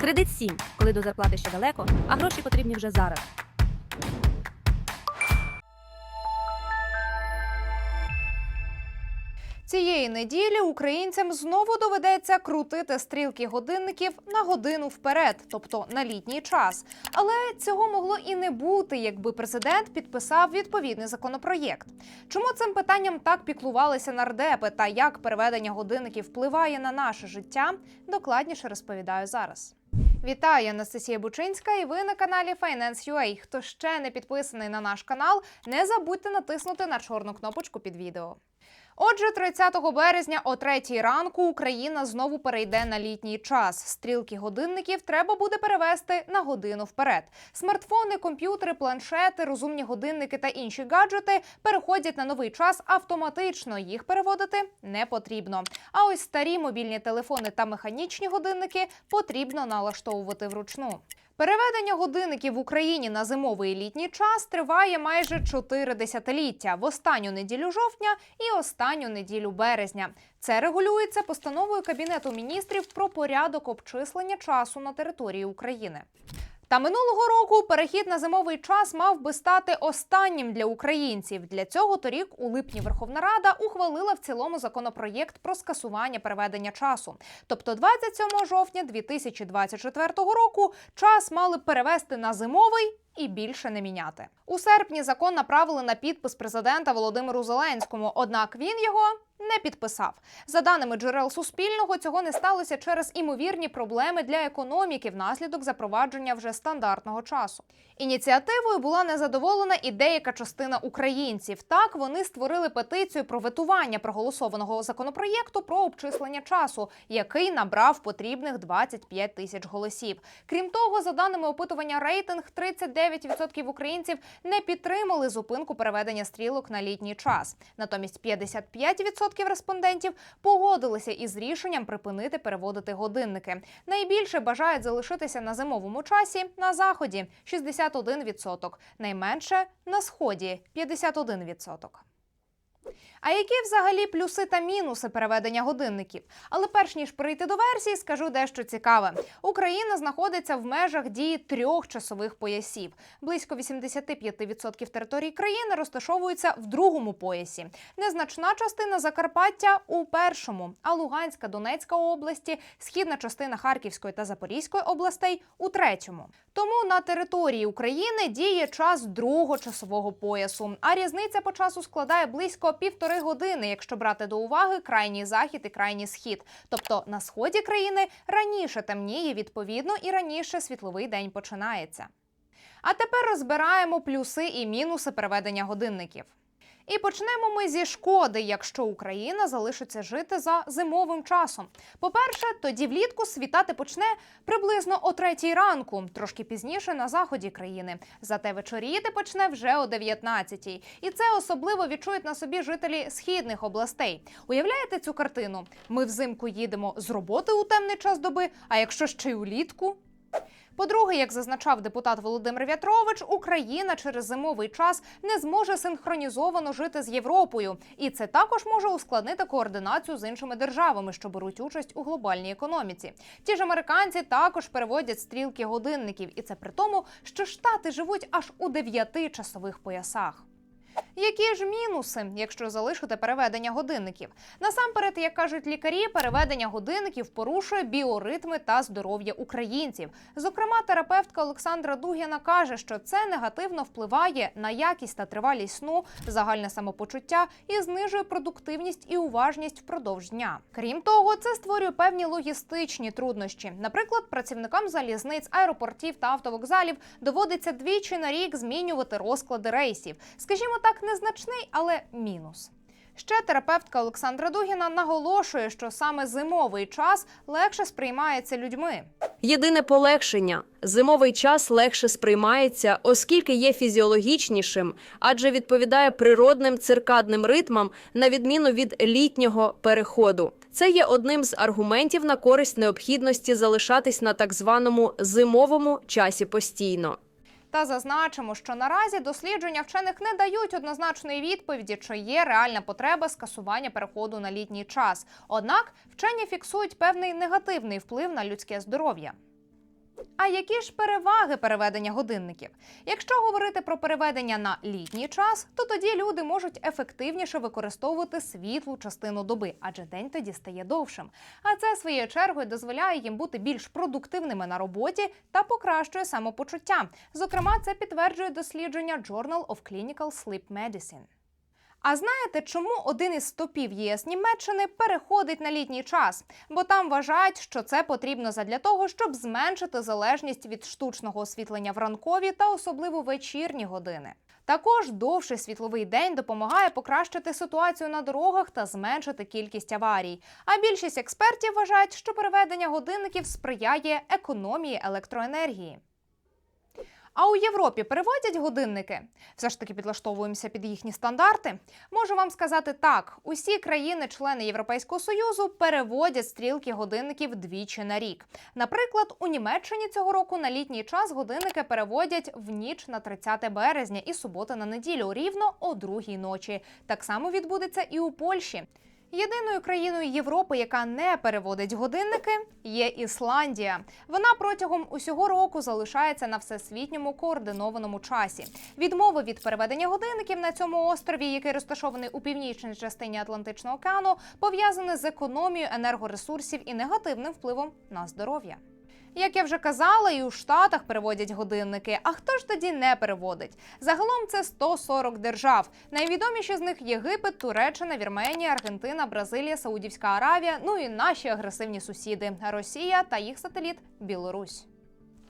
Кредит 7, коли до зарплати ще далеко, а гроші потрібні вже зараз. Цієї неділі українцям знову доведеться крутити стрілки годинників на годину вперед, тобто на літній час. Але цього могло і не бути, якби президент підписав відповідний законопроєкт. Чому цим питанням так піклувалися нардепи та як переведення годинників впливає на наше життя? Докладніше розповідаю зараз. Вітаю, Анастасія Бучинська, і ви на каналі Finance.ua. Хто ще не підписаний на наш канал, не забудьте натиснути на чорну кнопочку під відео. Отже, 30 березня о 3 ранку Україна знову перейде на літній час. Стрілки годинників треба буде перевести на годину вперед. Смартфони, комп'ютери, планшети, розумні годинники та інші гаджети переходять на новий час автоматично. Їх переводити не потрібно. А ось старі мобільні телефони та механічні годинники потрібно налаштовувати вручну. Переведення годинників в Україні на зимовий і літній час триває майже 4 десятиліття в останню неділю жовтня і останню неділю березня. Це регулюється постановою Кабінету міністрів про порядок обчислення часу на території України. Та минулого року перехід на зимовий час мав би стати останнім для українців. Для цього торік у липні Верховна Рада ухвалила в цілому законопроєкт про скасування переведення часу. Тобто, 27 жовтня 2024 року час мали перевести на зимовий. І більше не міняти у серпні. Закон направили на підпис президента Володимиру Зеленському. Однак він його не підписав. За даними джерел Суспільного, цього не сталося через імовірні проблеми для економіки внаслідок запровадження вже стандартного часу. Ініціативою була незадоволена і деяка частина українців. Так вони створили петицію про ветування проголосованого законопроєкту про обчислення часу, який набрав потрібних 25 тисяч голосів. Крім того, за даними опитування рейтинг, 39% українців не підтримали зупинку переведення стрілок на літній час. Натомість 55% респондентів погодилися із рішенням припинити переводити годинники. Найбільше бажають залишитися на зимовому часі на заході 61%, найменше на сході 51%. А які взагалі плюси та мінуси переведення годинників? Але перш ніж перейти до версії, скажу дещо цікаве. Україна знаходиться в межах дії трьох часових поясів. Близько 85% території країни розташовуються в другому поясі. Незначна частина Закарпаття у першому, а Луганська, Донецька області, східна частина Харківської та Запорізької областей у третьому. Тому на території України діє час другого часового поясу. А різниця по часу складає близько півтори години, якщо брати до уваги крайній захід і крайній схід. Тобто на сході країни раніше темніє відповідно і раніше світловий день починається. А тепер розбираємо плюси і мінуси переведення годинників. І почнемо ми зі шкоди, якщо Україна залишиться жити за зимовим часом. По-перше, тоді влітку світати почне приблизно о третій ранку, трошки пізніше на заході країни. Зате вечоріти почне вже о 19-й. І це особливо відчують на собі жителі східних областей. Уявляєте цю картину? Ми взимку їдемо з роботи у темний час доби, а якщо ще й улітку? По-друге, як зазначав депутат Володимир В'ятрович, Україна через зимовий час не зможе синхронізовано жити з Європою, і це також може ускладнити координацію з іншими державами, що беруть участь у глобальній економіці. Ті ж американці також переводять стрілки годинників, і це при тому, що штати живуть аж у дев'яти часових поясах. Які ж мінуси, якщо залишити переведення годинників? Насамперед, як кажуть лікарі, переведення годинників порушує біоритми та здоров'я українців. Зокрема, терапевтка Олександра Дугіна каже, що це негативно впливає на якість та тривалість сну, загальне самопочуття і знижує продуктивність і уважність впродовж дня. Крім того, це створює певні логістичні труднощі. Наприклад, працівникам залізниць, аеропортів та автовокзалів доводиться двічі на рік змінювати розклади рейсів. Скажімо так, незначний, але мінус. Ще терапевтка Олександра Дугіна наголошує, що саме зимовий час легше сприймається людьми. Єдине полегшення зимовий час легше сприймається, оскільки є фізіологічнішим, адже відповідає природним циркадним ритмам, на відміну від літнього переходу. Це є одним з аргументів на користь необхідності залишатись на так званому зимовому часі постійно. Та зазначимо, що наразі дослідження вчених не дають однозначної відповіді, чи є реальна потреба скасування переходу на літній час. Однак вчені фіксують певний негативний вплив на людське здоров'я. А які ж переваги переведення годинників? Якщо говорити про переведення на літній час, то тоді люди можуть ефективніше використовувати світлу частину доби, адже день тоді стає довшим. А це своєю чергою дозволяє їм бути більш продуктивними на роботі та покращує самопочуття. Зокрема, це підтверджує дослідження Journal of Clinical Sleep Medicine. А знаєте, чому один із стопів ЄС Німеччини переходить на літній час? Бо там вважають, що це потрібно задля того, щоб зменшити залежність від штучного освітлення в ранкові та особливо вечірні години. Також довший світловий день допомагає покращити ситуацію на дорогах та зменшити кількість аварій. А більшість експертів вважають, що переведення годинників сприяє економії електроенергії. А у Європі переводять годинники. Все ж таки підлаштовуємося під їхні стандарти. Можу вам сказати так: усі країни-члени Європейського союзу переводять стрілки годинників двічі на рік. Наприклад, у Німеччині цього року на літній час годинники переводять в ніч на 30 березня і субота на неділю рівно о другій ночі. Так само відбудеться і у Польщі. Єдиною країною Європи, яка не переводить годинники, є Ісландія. Вона протягом усього року залишається на всесвітньому координованому часі. Відмови від переведення годинників на цьому острові, який розташований у північній частині Атлантичного океану, пов'язані з економією енергоресурсів і негативним впливом на здоров'я. Як я вже казала, і у Штатах переводять годинники. А хто ж тоді не переводить? Загалом це 140 держав. Найвідоміші з них Єгипет, Туреччина, Вірменія, Аргентина, Бразилія, Саудівська Аравія, ну і наші агресивні сусіди Росія та їх сателіт Білорусь.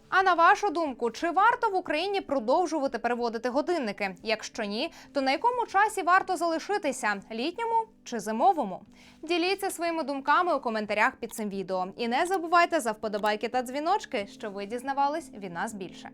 А на вашу думку, чи варто в Україні продовжувати переводити годинники? Якщо ні, то на якому часі варто залишитися літньому чи зимовому? Діліться своїми думками у коментарях під цим відео. І не забувайте за вподобайки та дзвіночки, щоб ви дізнавались від нас більше.